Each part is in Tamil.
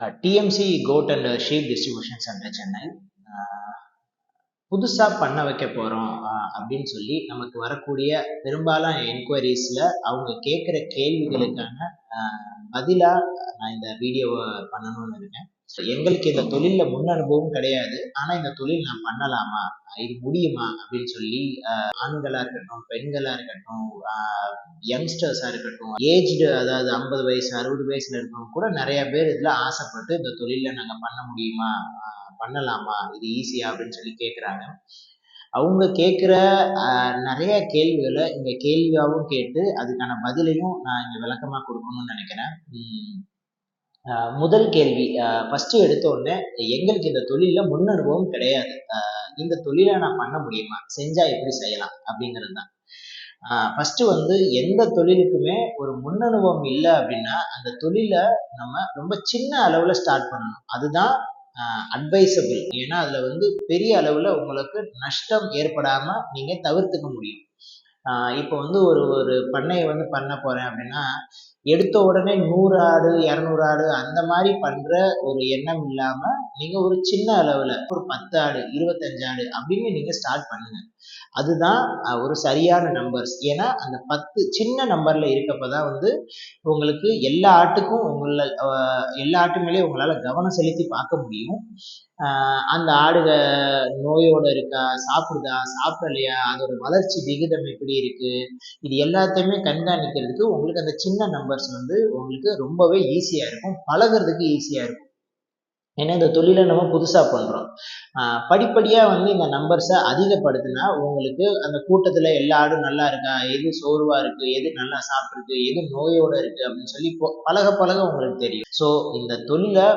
TMC goat and sheep distribution centre Chennai புதுசாக பண்ண வைக்க போகிறோம் அப்படின்னு சொல்லி நமக்கு வரக்கூடிய பெரும்பாலான என்கொயரிஸில் அவங்க கேட்குற கேள்விகளுக்கான பதிலாக நான் இந்த வீடியோவை பண்ணணும்னு இருக்கேன். எங்களுக்கு இந்த தொழிலில் முன் அனுபவம் கிடையாது. ஆனால் இந்த தொழில் நான் பண்ணலாமா? இது முடியுமா? அப்படின்னு சொல்லி ஆண்களாக இருக்கட்டும் பெண்களாக இருக்கட்டும் யங்ஸ்டர்ஸாக இருக்கட்டும் ஏஜ்டு அதாவது ஐம்பது வயசு அறுபது வயசுல இருக்கவங்க கூட நிறைய பேர் இதில் ஆசைப்பட்டு இந்த தொழிலில் நாங்கள் பண்ண முடியுமா? பண்ணலாமா? இது ஈஸியா அப்படின்னு சொல்லி கேட்குறாங்க அவங்க கேட்குற நிறைய கேள்விகளை இங்கே கேள்வியாகவும் கேட்டு அதுக்கான பதிலையும் நான் இங்கே விளக்கமாக கொடுக்கணும்னு நினைக்கிறேன். முதல் கேள்வி ஃபஸ்ட்டு எடுத்த உடனே எங்களுக்கு இந்த தொழிலில் முன் அனுபவம் கிடையாது இந்த தொழிலை நான் பண்ண முடியுமா? செஞ்சால் எப்படி செய்யலாம்? அப்படிங்கிறது தான். ஃபஸ்ட்டு வந்து எந்த தொழிலுக்குமே ஒரு முன் அனுபவம் இல்லை அப்படின்னா அந்த தொழிலை நம்ம ரொம்ப சின்ன அளவில் ஸ்டார்ட் பண்ணணும். அதுதான் அட்வைசபிள் ஏன்னா அதில் வந்து பெரிய அளவில் உங்களுக்கு நஷ்டம் ஏற்படாமல் நீங்கள் தவிர்த்துக்க முடியும். இப்போ வந்து ஒரு ஒரு பண்ணையை வந்து பண்ண போகிறேன் அப்படின்னா எடுத்த உடனே நூறு ஆடு இரநூறு ஆடு அந்த மாதிரி பண்ணுற ஒரு எண்ணம் இல்லாமல் நீங்கள் ஒரு சின்ன அளவில் ஒரு பத்து ஆடு இருபத்தஞ்சு ஆடு அப்படின்னு நீங்கள் ஸ்டார்ட் பண்ணுங்கள் அதுதான் ஒரு சரியான நம்பர்ஸ் ஏன்னா அந்த பத்து சின்ன நம்பரில் இருக்கப்போ தான் வந்து உங்களுக்கு எல்லா ஆட்டுக்கும் உங்களை எல்லா ஆட்டு மேலேயும் உங்களால் கவனம் செலுத்தி பார்க்க முடியும். அந்த ஆடுக நோயோடு இருக்கா சாப்பிடுதா சாப்பிடலையா அதோட வளர்ச்சி விகிதம் எப்படி இருக்குது இது எல்லாத்தையுமே கண்காணிக்கிறதுக்கு உங்களுக்கு அந்த சின்ன நம்பர் நம்பர்ஸ் வந்து உங்களுக்கு ரொம்பவே ஈஸியாக இருக்கும். பழகிறதுக்கு ஈஸியாக இருக்கும். ஏன்னா இந்த தொழிலை நம்ம புதுசாக பண்ணுறோம் படிப்படியாக வந்து இந்த நம்பர்ஸை அதிகப்படுத்தினா உங்களுக்கு அந்த கூட்டத்தில் எல்லா ஆடும் நல்லா இருக்கா? எது சோர்வாக இருக்குது எது நல்லா சாப்பிட்ருக்கு எது நோயோடு இருக்குது அப்படின்னு சொல்லி பழக பழக உங்களுக்கு தெரியும். ஸோ இந்த தொழிலை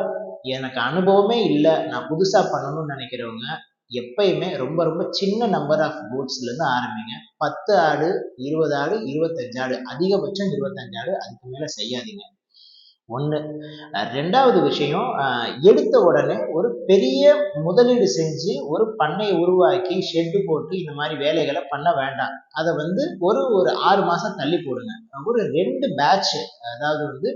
எனக்கு அனுபவமே இல்லை. நான் புதுசாக பண்ணணும்னு நினைக்கிறவங்க எப்பயுமே ரொம்ப ரொம்ப சின்ன நம்பர் ஆஃப் கோட்ஸ்லேருந்து ஆரம்பிங்க. பத்து ஆடு இருபது ஆடு இருபத்தஞ்சு ஆடு அதிகபட்சம் இருபத்தஞ்சு ஆடு அதுக்கு மேலே செய்யாதீங்க. ஒன்று ரெண்டாவது விஷயம் எடுத்த உடனே ஒரு பெரிய முதலீடு செஞ்சு ஒரு பண்ணையை உருவாக்கி ஷெட்டு போட்டு இந்த மாதிரி வேலைகளை பண்ண வேண்டாம். அதை வந்து ஒரு ஒரு ஆறு மாதம் தள்ளி போடுங்க. ஒரு ரெண்டு பேட்ச் அதாவது வந்து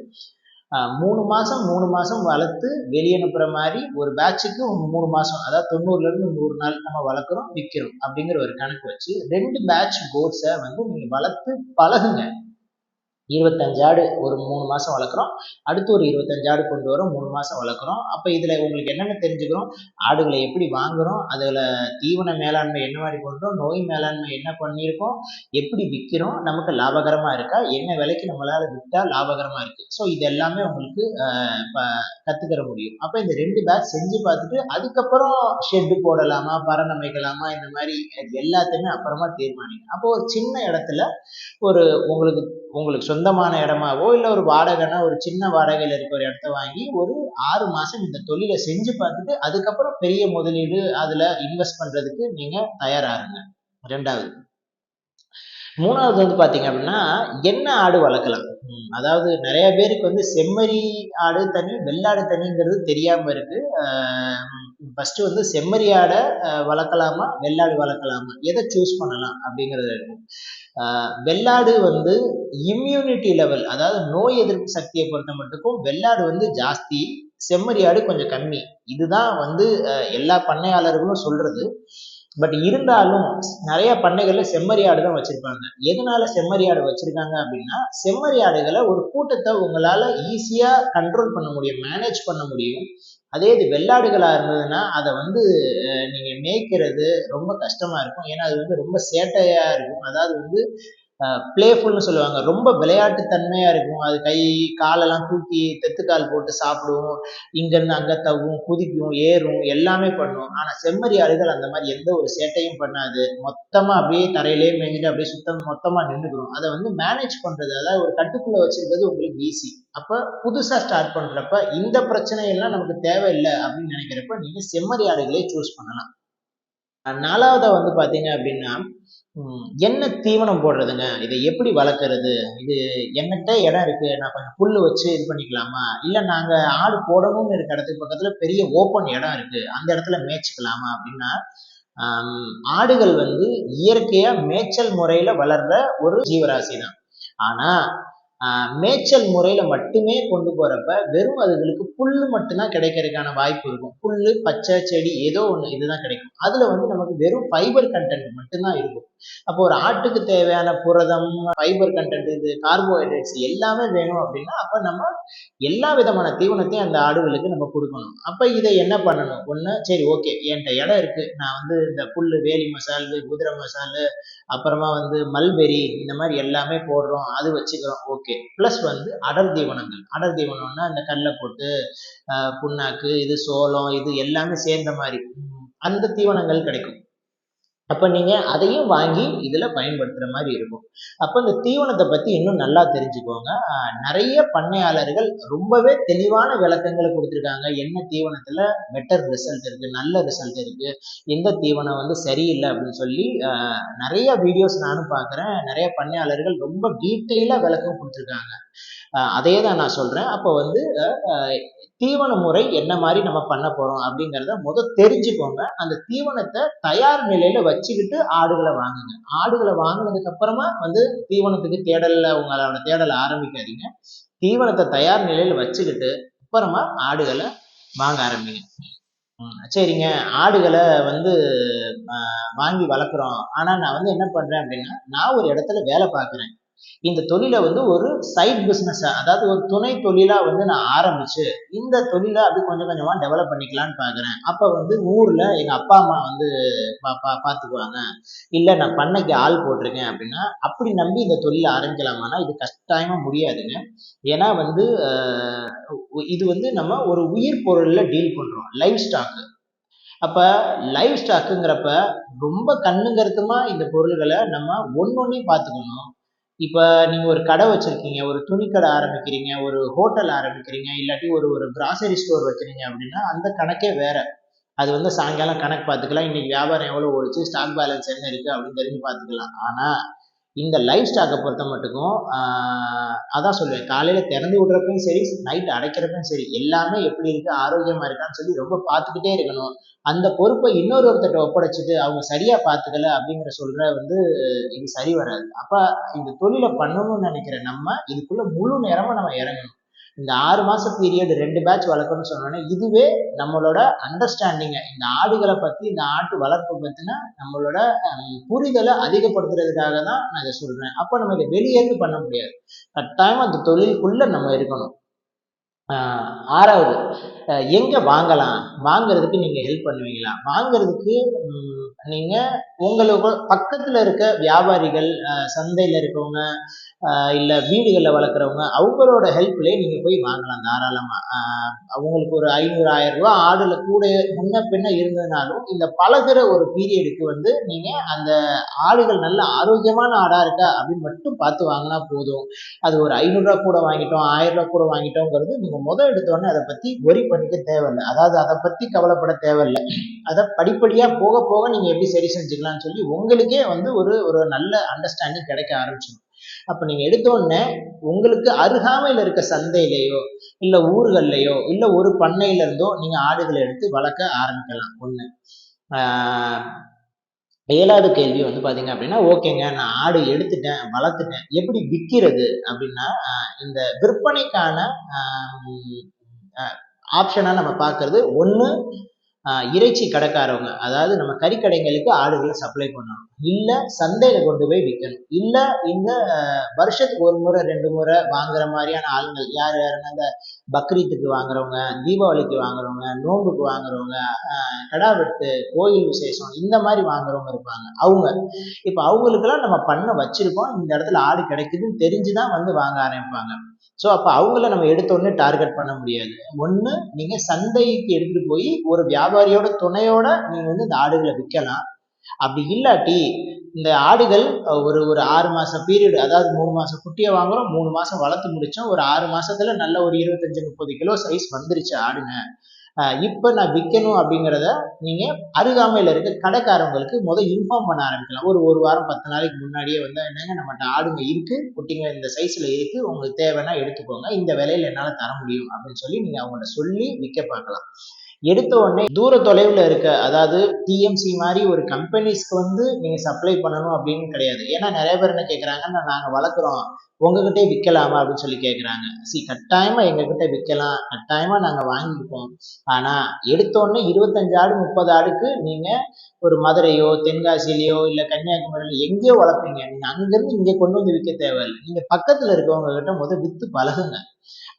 மூணு மாதம் மூணு மாதம் வளர்த்து வெளியே அனுப்புகிற மாதிரி ஒரு பேட்சுக்கு மூணு மாதம் அதாவது தொண்ணூறுலேருந்து நூறு நாள் நம்ம வளர்க்குறோம் விற்கிறோம் அப்படிங்கிற ஒரு கணக்கு வச்சு ரெண்டு பேட்ச் கோர்ஸை வந்து நீங்கள் வளர்த்து பழகுங்க. இருபத்தஞ்சு ஆடு ஒரு மூணு மாதம் வளர்க்குறோம். அடுத்து ஒரு இருபத்தஞ்சு ஆடு கொண்டு வரோம் மூணு மாதம் வளர்க்குறோம். அப்போ இதில் உங்களுக்கு என்னென்ன தெரிஞ்சுக்கிறோம்? ஆடுகளை எப்படி வாங்குகிறோம் அதில் தீவன மேலாண்மை என்ன மாதிரி பண்ணுறோம் நோய் மேலாண்மை என்ன பண்ணியிருக்கோம்? எப்படி விற்கிறோம் நமக்கு லாபகரமாக இருக்கா? என்ன விலைக்கு நம்மளால் விற்றால் லாபகரமாக இருக்குது ஸோ இது எல்லாமே உங்களுக்கு கற்றுக்கிற முடியும். அப்போ இந்த ரெண்டு பேட்ச் செஞ்சு பார்த்துட்டு அதுக்கப்புறம் ஷெட்டு போடலாமா? பரண் அமைக்கலாமா? இந்த மாதிரி எல்லாத்தையுமே அப்புறமா தீர்மானிக்கும் அப்போ ஒரு சின்ன இடத்துல ஒரு உங்களுக்கு உங்களுக்கு சொந்தமான இடமாவோ இல்லை ஒரு வாடகைனா ஒரு சின்ன வாடகையில் இருக்கிற இடத்த வாங்கி ஒரு ஆறு மாதம் இந்த தொழிலை செஞ்சு பார்த்துட்டு அதுக்கப்புறம் பெரிய முதலீடு அதில் இன்வெஸ்ட் பண்ணுறதுக்கு நீங்கள் தயாராகுங்க ரெண்டாவது மூணாவது வந்து பார்த்தீங்க அப்படின்னா என்ன ஆடு வளர்க்கலாம். அதாவது நிறைய பேருக்கு வந்து செம்மறி ஆடு தனி வெள்ளாடு தனிங்கிறது தெரியாமல் இருக்கு. ஃபஸ்ட்டு வந்து செம்மறி ஆடை வளர்க்கலாமா வெள்ளாடு வளர்க்கலாமா? எதை சூஸ் பண்ணலாம் அப்படிங்கிறது இருக்கும். வெள்ளாடு வந்து இம்யூனிட்டி லெவல் அதாவது நோய் எதிர்ப்பு சக்தியை பொறுத்த மட்டுக்கும் வெள்ளாடு வந்து ஜாஸ்தி செம்மறி ஆடு கொஞ்சம் கம்மி. இதுதான் வந்து எல்லா பண்ணையாளர்களும் சொல்றது. பட் இருந்தாலும் நிறைய பண்ணைகள்ல செம்மறி ஆடு தான் வச்சிருப்பாங்க. எதனால செம்மறி ஆடு வச்சிருக்காங்க அப்படின்னா செம்மறி ஆடுகளை ஒரு கூட்டத்தை உங்களால ஈஸியா கண்ட்ரோல் பண்ண முடியும் மேனேஜ் பண்ண முடியும். அதே இது வெள்ளாடுகளாக இருந்ததுன்னா அதை வந்து நீங்கள் மேய்க்கிறது ரொம்ப கஷ்டமாக இருக்கும். ஏன்னா அது வந்து ரொம்ப சேட்டையாக இருக்கும். அதாவது வந்து பிளேஃபுல்னு சொல்லுவாங்க. ரொம்ப விளையாட்டுத்தன்மையாக இருக்கும். அது கை காலெல்லாம் தூக்கி தெத்துக்கால் போட்டு சாப்பிடும். இங்கேருந்து அங்கே தவும் குதிக்கும் ஏறும் எல்லாமே பண்ணும் ஆனால் செம்மறி ஆடுகள் அந்த மாதிரி எந்த ஒரு சேட்டையும் பண்ணாது. மொத்தமாக அப்படியே தரையிலே மேய்ஞ்சிட்டு அப்படியே சுத்தம் மொத்தமாக நின்றுக்கிறோம் அதை வந்து மேனேஜ் பண்ணுறது அதாவது ஒரு கட்டுக்குள்ளே வச்சுருக்கிறது உங்களுக்கு ஈஸி அப்போ புதுசாக ஸ்டார்ட் பண்ணுறப்ப இந்த பிரச்சனையெல்லாம் நமக்கு தேவையில்லை அப்படின்னு நினைக்கிறப்ப நீங்கள் செம்மறி ஆடுகளே சூஸ் பண்ணலாம். நாலாவதாக வந்து பார்த்தீங்க அப்படின்னா என்ன தீவனம் போடுறதுங்க. இதை எப்படி வளர்க்குறது? இது என்னட்ட இடம் இருக்குது நான் கொஞ்சம் புல் வச்சு இது பண்ணிக்கலாமா? இல்லை நாங்கள் ஆடு போடணும்னு இருக்கிற இடத்துக்கு பக்கத்தில் பெரிய ஓப்பன் இடம் இருக்குது அந்த இடத்துல மேய்ச்சிக்கலாமா அப்படின்னா ஆடுகள் வந்து இயற்கையாக மேய்ச்சல் முறையில் வளர்ற ஒரு ஜீவராசி தான் ஆனால் மேய்ச்சல் முறையில் மட்டுமே கொண்டு போகிறப்ப வெறும் அதுகளுக்கு புல்லு மட்டும்தான் கிடைக்கிறதுக்கான வாய்ப்பு இருக்கும். புல் பச்சை செடி ஏதோ ஒன்று இதுதான் கிடைக்கும். அதில் வந்து நமக்கு வெறும் ஃபைபர் கண்டென்ட் மட்டும்தான் இருக்கும். அப்போ ஒரு ஆட்டுக்கு தேவையான புரதம் ஃபைபர் கண்டென்ட் இது கார்போஹைட்ரேட்ஸ் எல்லாமே வேணும் அப்படின்னா அப்போ நம்ம எல்லா விதமான தீவனத்தையும் அந்த ஆடுகளுக்கு நம்ம கொடுக்கணும். அப்போ இதை என்ன பண்ணணும்? ஒன்று சரி ஓகே என்கிட்ட இடம் இருக்குது நான் வந்து இந்த புல் வேலி மசால் குதிரை மசால் அப்புறமா வந்து மல்பெரி இந்த மாதிரி எல்லாமே போடுறோம் அது வச்சுக்கிறோம் ஓகே ப்ளஸ் வந்து அடர் தீவனங்கள். அடர் தீவனம்னா இந்த கடலை போட்டு புண்ணாக்கு இது சோளம் இது எல்லாமே சேர்ந்த மாதிரி. அந்த தீவனங்கள் கிடைக்கும். அப்போ நீங்கள் அதையும் வாங்கி இதில் பயன்படுத்துகிற மாதிரி இருக்கும். அப்போ இந்த தீவனத்தை பற்றி இன்னும் நல்லா தெரிஞ்சுக்கோங்க. நிறைய பண்ணையாளர்கள் ரொம்பவே தெளிவான விளக்கங்களை கொடுத்துருக்காங்க. என்ன தீவனத்தில் பெட்டர் ரிசல்ட் இருக்குது நல்ல ரிசல்ட் இருக்குது எந்த தீவனம் வந்து சரியில்லை அப்படின்னு சொல்லி நிறைய வீடியோஸ் நானும் பார்க்குறேன். நிறைய பண்ணையாளர்கள் ரொம்ப டீட்டெயிலாக விளக்கம் கொடுத்துருக்காங்க. அதே தான் நான் சொல்றேன். அப்போ வந்து தீவன முறை என்ன மாதிரி நம்ம பண்ண போறோம் அப்படிங்கிறத முத தெரிஞ்சுக்கோங்க. அந்த தீவனத்தை தயார் நிலையில வச்சுக்கிட்டு ஆடுகளை வாங்குங்க. ஆடுகளை வாங்கினதுக்கு அப்புறமா வந்து தீவனத்துக்கு தேடல்ல உங்களோட தேடலை ஆரம்பிக்காதீங்க. தீவனத்தை தயார் நிலையில வச்சுக்கிட்டு அப்புறமா ஆடுகளை வாங்க ஆரம்பிங்க. சரிங்க. ஆடுகளை வந்து ஆஹ் வாங்கி வளர்க்குறோம். ஆனா நான் வந்து என்ன பண்றேன் அப்படின்னா நான் ஒரு இடத்துல வேலை பார்க்குறேன். இந்த தொழிலை வந்து ஒரு சைட் பிஸ்னஸ் அதாவது ஒரு துணை தொழிலா வந்து நான் ஆரம்பிச்சு இந்த தொழிலை அப்படி கொஞ்சம் கொஞ்சமா டெவலப் பண்ணிக்கலாம்னு பார்க்குறேன் அப்ப வந்து ஊர்ல எங்க அப்பா அம்மா வந்து பா பா பார்த்துக்குவாங்க இல்ல நான் பண்ணைக்கு ஆள் போட்டிருக்கேன் அப்படின்னா அப்படி நம்பி இந்த தொழிலை ஆரம்பிக்கலாமான்னா இது கட்டாயமா முடியாதுங்க. ஏன்னா வந்து இது வந்து நம்ம ஒரு உயிர் பொருள்ல டீல் பண்றோம் லைவ் ஸ்டாக்கு அப்ப லைவ் ஸ்டாக்குங்கிறப்ப ரொம்ப கண்ணுங்கருத்துமா இந்த பொருள்களை நம்ம ஒன்னொன்னையும் பார்த்துக்கணும் இப்போ நீங்க ஒரு கடை வச்சிருக்கீங்க ஒரு துணி கடை ஆரம்பிக்கிறீங்க ஒரு ஹோட்டல் ஆரம்பிக்கிறீங்க இல்லாட்டி ஒரு ஒரு கிராசரி ஸ்டோர் வைக்கிறீங்க அப்படின்னா அந்த கணக்கே வேற. அது வந்து சாயங்காலம் கணக்கு பார்த்துக்கலாம். இன்னைக்கு வியாபாரம் எவ்வளவு ஓடிச்சு ஸ்டாக் பேலன்ஸ் என்ன இருக்கு அப்படின்னு தெரிஞ்சு பார்த்துக்கலாம். ஆனா இந்த லைஃப் ஸ்டாக்கை பொறுத்த மட்டுக்கும் அதான் சொல்லுவேன். காலையில் திறந்து விடுறப்பையும் சரி நைட் அடைக்கிறப்பையும் சரி எல்லாமே எப்படி இருக்குது ஆரோக்கியமாக இருக்கான்னு சொல்லி ரொம்ப பார்த்துக்கிட்டே இருக்கணும். அந்த பொறுப்பை இன்னொரு ஒருத்தர்கிட்ட ஒப்படைச்சிட்டு அவங்க சரியாக பார்த்துக்கல அப்படிங்கிற சொல்கிற வந்து இது சரி வராது. அப்போ இந்த தொழிலை பண்ணணும்னு நினைக்கிற நம்ம இதுக்குள்ளே முழு நேரமாக நம்ம இறங்கணும். இந்த ஆறு மாத பீரியட் ரெண்டு பேட்ச் வளர்க்கணும்னு சொன்னோன்னே இதுவே நம்மளோட அண்டர்ஸ்டாண்டிங்கை இந்த ஆடுகளை பத்தி இந்த ஆட்டு வளர்ப்பு பத்தின நம்மளோட புரிதலை அதிகப்படுத்துறதுக்காக தான் நான் இதை சொல்றேன். அப்போ நம்ம இதை வெளியேந்து பண்ண முடியாது. கட்டாயம் அந்த தொழிலுக்குள்ள நம்ம இருக்கணும். ஆறாவது எங்கே வாங்கலாம்? வாங்கிறதுக்கு நீங்கள் ஹெல்ப் பண்ணுவீங்களா? வாங்குறதுக்கு நீங்கள் உங்களுக்கு பக்கத்தில் இருக்க வியாபாரிகள் சந்தையில் இருக்கவங்க இல்லை வீடுகளில் வளர்க்குறவங்க அவங்களோட ஹெல்ப்லேயே நீங்கள் போய் வாங்கலாம் தாராளமாக அவங்களுக்கு ஒரு ஐநூறு ஆயிரம் ரூபா ஆடுல கூட முன்ன பின்ன இருந்ததுனாலும் இந்த பழகிற ஒரு பீரியடுக்கு வந்து நீங்கள் அந்த ஆடுகள் நல்ல ஆரோக்கியமான ஆடாக இருக்கா அப்படின்னு மட்டும் பார்த்து வாங்கினா போதும். அது ஒரு ஐநூறுரூவா கூட வாங்கிட்டோம் ஆயிரம் ரூபா கூட வாங்கிட்டோங்கிறது நீங்கள் நீங்க முதல் எடுத்தோடனே அதை பத்தி ஒரி பண்ணிக்க தேவையில்லை. அதாவது அதை பத்தி கவலைப்பட தேவையில்லை. அதை படிப்படியா போக போக நீங்க எப்படி சரி செஞ்சுக்கலாம்னு சொல்லி உங்களுக்கே வந்து ஒரு ஒரு நல்ல அண்டர்ஸ்டாண்டிங் கிடைக்க ஆரம்பிச்சிடும். அப்ப நீங்க எடுத்த உடனே உங்களுக்கு அருகாமையில் இருக்க சந்தையிலையோ இல்ல ஊர்கள்லையோ இல்ல ஒரு பண்ணையில இருந்தோ நீங்க ஆடுகளை எடுத்து வளர்க்க ஆரம்பிக்கலாம். ஒண்ணு. ஆஹ் ஏழாவது கேள்வி வந்து பாத்தீங்க அப்படின்னா ஓகேங்க நான் ஆடு எடுத்துட்டேன் வளர்த்துட்டேன் எப்படி விற்கிறது அப்படின்னா இந்த விற்பனைக்கான ஆப்ஷனா நம்ம பார்க்கறது ஒண்ணு ஆஹ் இறைச்சி கடைக்காரவங்க அதாவது நம்ம கறிக்கடைங்களுக்கு ஆடுகளை சப்ளை பண்ணணும். இல்ல சந்தையில கொண்டு போய் விற்கணும் இல்ல இந்த வருஷத்துக்கு ஒரு முறை ரெண்டு முறை வாங்குற மாதிரியான ஆளுங்கள் யார் யாருன்னா இந்த பக்ரீத்துக்கு வாங்குறவங்க தீபாவளிக்கு வாங்குறவங்க நோன்புக்கு வாங்குறவங்க கடா வெட்டு கோயில் விசேஷம் இந்த மாதிரி வாங்குறவங்க இருப்பாங்க. அவங்க. இப்ப அவங்களுக்கெல்லாம் நம்ம பண்ண வச்சிருக்கோம். இந்த இடத்துல ஆடு கிடைக்குதுன்னு தெரிஞ்சுதான் வந்து வாங்க ஆரம்பிப்பாங்க. ஸோ அப்போ அவங்கள நம்ம எடுத்தோடனே டார்கெட் பண்ண முடியாது. ஒன்று நீங்கள் சந்தைக்கு எடுத்துகிட்டு போய் ஒரு வியாபாரியோட துணையோட நீங்கள் வந்து இந்த ஆடுகளை விற்கலாம் அப்படி இல்லாட்டி இந்த ஆடுகள் ஒரு ஒரு ஆறு மாசம் பீரியட் அதாவது மூணு மாசம் குட்டியை வாங்குறோம் மூணு மாசம் வளர்த்து முடிச்சோம் ஒரு ஆறு மாசத்துல நல்ல ஒரு இருபத்தஞ்சு முப்பது கிலோ சைஸ் வந்துருச்சு ஆடுங்க. அஹ், இப்ப நான் விற்கணும் அப்படிங்கிறத நீங்க அருகாமையில இருக்க கடைக்காரங்களுக்கு முதல் இன்ஃபார்ம் பண்ண ஆரம்பிக்கலாம். ஒரு ஒரு வாரம் பத்து நாளைக்கு முன்னாடியே வந்து என்னங்க நம்மகிட்ட ஆடுங்க இருக்கு குட்டிங்க இந்த சைஸ்ல இருக்கு உங்களுக்கு தேவைன்னா எடுத்துக்கோங்க இந்த விலையில என்னால தர முடியும் அப்படின்னு சொல்லி நீங்க அவங்கள்ட்ட சொல்லி விற்க பார்க்கலாம். எடுத்த உடனே தூர தொலைவில் இருக்க அதாவது டிஎம்சி மாதிரி ஒரு கம்பெனிஸ்க்கு வந்து நீங்கள் சப்ளை பண்ணணும் அப்படின்னு கிடையாது. ஏன்னா நிறைய பேர் என்ன கேட்குறாங்கன்னா நாங்கள் வளர்க்குறோம். உங்ககிட்டே விற்கலாமா? அப்படின்னு சொல்லி கேட்குறாங்க சி கட்டாயமாக எங்ககிட்ட விற்கலாம். கட்டாயமாக நாங்கள் வாங்கிப்போம். ஆனால் எடுத்தோடனே இருபத்தஞ்சு ஆடு முப்பது ஆடுக்கு நீங்கள் ஒரு மதுரையோ தென்காசிலேயோ இல்லை கன்னியாகுமரியில எங்கேயோ வளர்ப்பீங்க. நீங்கள் அங்கேருந்து இங்கே கொண்டு வந்து விற்க தேவையில்லை. நீங்கள் பக்கத்தில் இருக்கவங்க கிட்ட முதல் விற்று பழகுங்க.